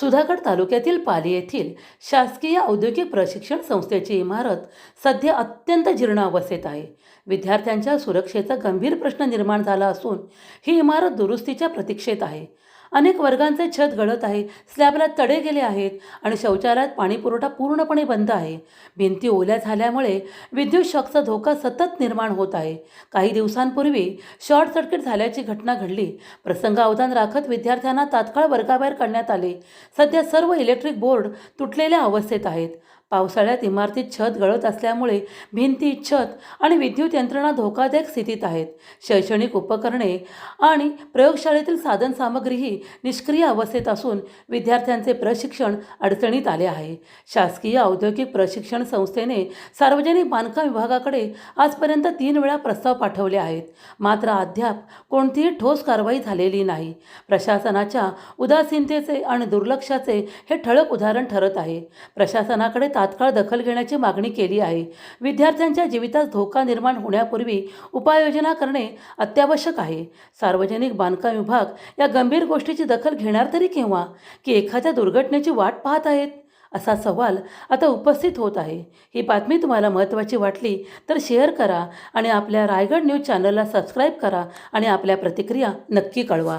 सुधागड तालुक्यातील पाली येथील शासकीय औद्योगिक प्रशिक्षण संस्थेची इमारत सध्या अत्यंत जीर्णावस्थेत आहे. विद्यार्थ्यांच्या सुरक्षेचा गंभीर प्रश्न निर्माण झाला असून ही इमारत दुरुस्तीच्या प्रतीक्षेत आहे. अनेक वर्गांचे छत गळत आहे. स्लॅबला तडे गेले आहेत आणि शौचालयात पाणीपुरवठा पूर्णपणे बंद आहे. भिंती ओल्या झाल्यामुळे विद्युत शॉकचा धोका सतत निर्माण होत आहे. काही दिवसांपूर्वी शॉर्ट सर्किट झाल्याची घटना घडली. प्रसंगावधान राखत विद्यार्थ्यांना तात्काळ वर्गाबाहेर काढण्यात आले. सध्या सर्व इलेक्ट्रिक बोर्ड तुटलेल्या अवस्थेत आहेत. पावसाळ्यात इमारतीत छत गळत असल्यामुळे भिंती छत आणि विद्युत यंत्रणा धोकादायक स्थितीत आहेत. शैक्षणिक उपकरणे आणि प्रयोगशाळेतील साधनसामग्रीही निष्क्रिय अवस्थेत असून विद्यार्थ्यांचे प्रशिक्षण अडचणीत आले आहे. शासकीय औद्योगिक प्रशिक्षण संस्थेने सार्वजनिक बांधकाम विभागाकडे आजपर्यंत तीन वेळा प्रस्ताव पाठवले आहेत. मात्र अद्याप कोणतीही ठोस कारवाई झालेली नाही. प्रशासनाच्या उदासीनतेचे आणि दुर्लक्षाचे हे ठळक उदाहरण ठरत आहे. प्रशासनाकडे तात्काळ दखल घेण्याची मागणी केली आहे. विद्यार्थ्यांच्या जीवितात धोका निर्माण होण्यापूर्वी उपाययोजना करणे अत्यावश्यक आहे. सार्वजनिक बांधकाम विभाग या गंभीर गोष्टीची दखल घेणार तरी केव्हा? की एखाद्या दुर्घटनेची वाट पाहत आहेत? असा सवाल आता उपस्थित होत आहे. ही बातमी तुम्हाला महत्त्वाची वाटली तर शेअर करा आणि आपल्या रायगड न्यूज चॅनलला सबस्क्राईब करा आणि आपल्या प्रतिक्रिया नक्की कळवा.